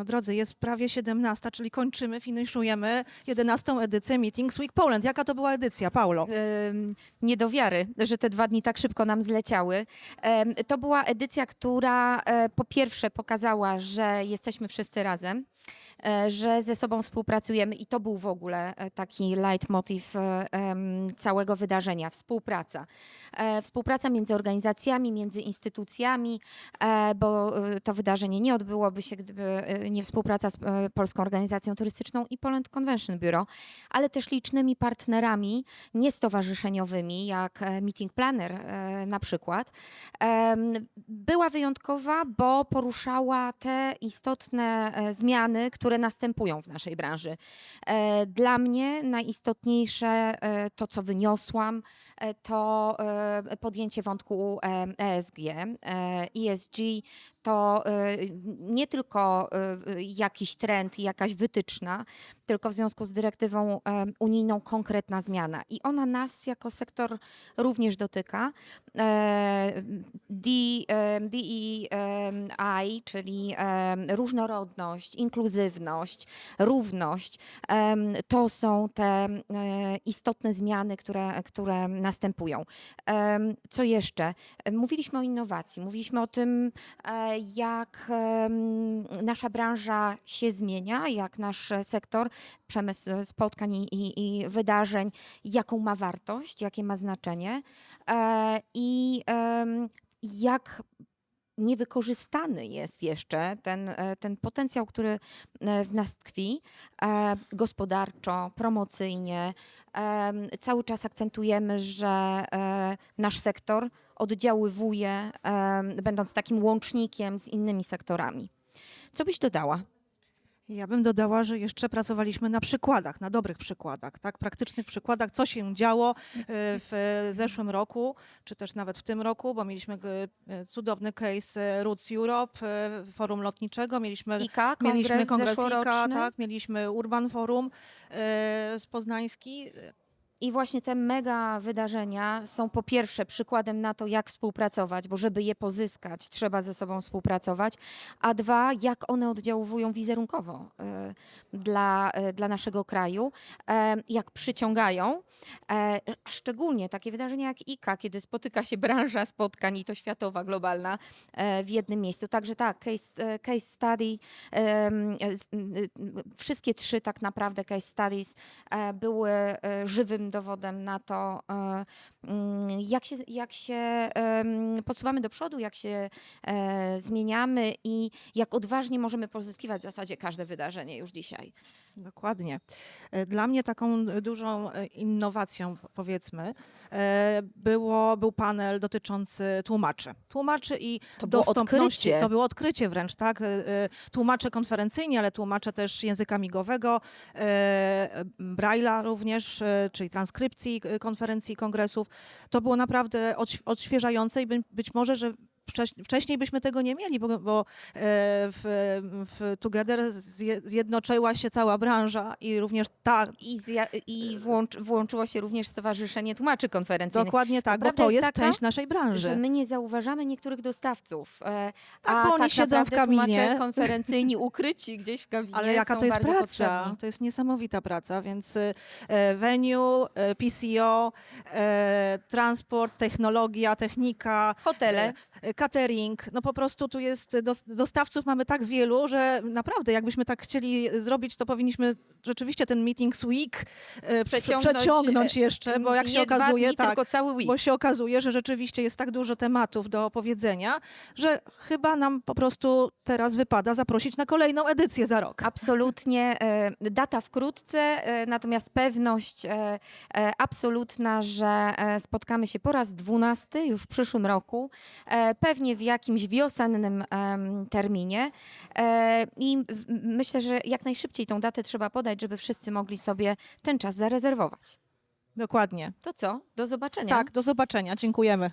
No drodzy, jest prawie 17, czyli kończymy, finiszujemy 11 edycję Meetings Week Poland. Jaka to była edycja, Paulo? Ym, nie do wiary, że te dwa dni tak szybko nam zleciały. To była edycja, która e, po pierwsze pokazała, że jesteśmy wszyscy razem, e, że ze sobą współpracujemy i to był w ogóle e, taki leitmotiv e, całego wydarzenia, współpraca. Współpraca między organizacjami, między instytucjami, bo to wydarzenie nie odbyłoby się, gdyby nie współpraca z e, Polską Organizacją Turystyczną i Poland Convention Bureau, ale też licznymi partnerami niestowarzyszeniowymi, jak e, Meeting Planner e, na przykład. Była wyjątkowa, bo poruszała te istotne zmiany, które następują w naszej branży. Dla mnie najistotniejsze to, co wyniosłam, to podjęcie wątku ESG. ESG to e, nie tylko e, jakiś trend jakaś wytyczna, tylko w związku z dyrektywą unijną konkretna zmiana. I ona nas jako sektor również dotyka. DEI, czyli różnorodność, inkluzywność, równość, to są te istotne zmiany, które, które następują. Co jeszcze? Mówiliśmy o innowacji, mówiliśmy o tym, jak nasza branża się zmienia, jak nasz sektor, przemysł spotkań i, i, wydarzeń, jaką ma wartość, jakie ma znaczenie e, i jak niewykorzystany jest jeszcze ten, e, ten potencjał, który e, w nas tkwi, gospodarczo, promocyjnie. Cały czas akcentujemy, że nasz sektor oddziaływuje, będąc takim łącznikiem z innymi sektorami. Co byś dodała? Ja bym dodała, że jeszcze pracowaliśmy na przykładach, na dobrych przykładach, tak? praktycznych przykładach, co się działo e, w zeszłym roku, czy też nawet w tym roku, bo mieliśmy e, cudowny case e, Roots Europe, forum lotniczego, mieliśmy IKA, kongres, Mieliśmy kongres IKA, tak, mieliśmy Urban Forum z Poznański. I właśnie te mega wydarzenia są po pierwsze przykładem na to, jak współpracować, bo żeby je pozyskać, trzeba ze sobą współpracować, a dwa, jak one oddziałują wizerunkowo e, dla, e, dla naszego kraju, e, jak przyciągają, szczególnie takie wydarzenia jak IKA, kiedy spotyka się branża spotkań i to światowa, globalna w jednym miejscu. Także tak, case, case study, wszystkie trzy tak naprawdę case studies były e, dowodem na to, e, mm, jak się, jak się posuwamy do przodu, jak się e, zmieniamy i jak odważnie możemy pozyskiwać w zasadzie każde wydarzenie już dzisiaj. Dokładnie. E, Dla mnie taką dużą innowacją, powiedzmy, było, był panel dotyczący tłumaczy. Tłumaczy i To było dostępności. odkrycie. To było odkrycie wręcz, tak? Tłumacze konferencyjni, ale tłumacze też języka migowego, Braille'a również, czyli transkrypcji e, konferencji, kongresów. To było naprawdę odś- odświeżające i by, być może, że wcześniej byśmy tego nie mieli, bo, bo e, w, w Together zje- zjednoczyła się cała branża i również ta, I, zja- i włącz, włączyło się również Stowarzyszenie Tłumaczy Konferencyjnych. dokładnie tak, bo prawda to jest taka, część naszej branży. że my nie zauważamy niektórych dostawców, e, Tak, a bo oni tak siedzą w kabinie. tłumacze konferencyjni ukryci gdzieś w kabinie Ale jaka to jest praca? potrzebni. To jest niesamowita praca, więc e, venue, PCO, transport, technologia, technika, Hotele. Catering. No po prostu tu jest dos- dostawców mamy tak wielu, że naprawdę jakbyśmy tak chcieli zrobić, to powinniśmy rzeczywiście ten Meetings Week e, prze- Przeciągnąć, przeciągnąć e, jeszcze, bo jak się okazuje, dni, tak, bo się okazuje, że rzeczywiście jest tak dużo tematów do opowiedzenia, że chyba nam po prostu teraz wypada zaprosić na kolejną edycję za rok. Absolutnie. e, Data wkrótce, natomiast pewność absolutna, że spotkamy się po raz dwunasty już w przyszłym roku, e, pewnie w jakimś wiosennym terminie. E, I myślę, że jak najszybciej tą datę trzeba podać, żeby wszyscy mogli sobie ten czas zarezerwować. Dokładnie. To co? Do zobaczenia. Tak, do zobaczenia. Dziękujemy.